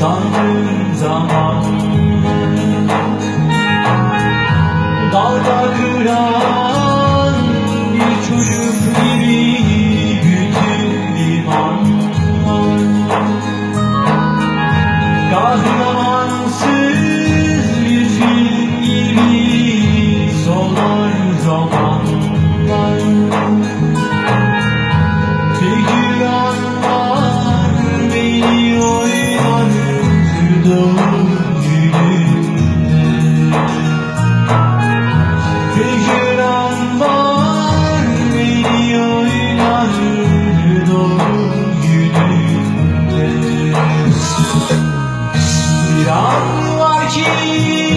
sandığım zaman. Dalga kıran 一。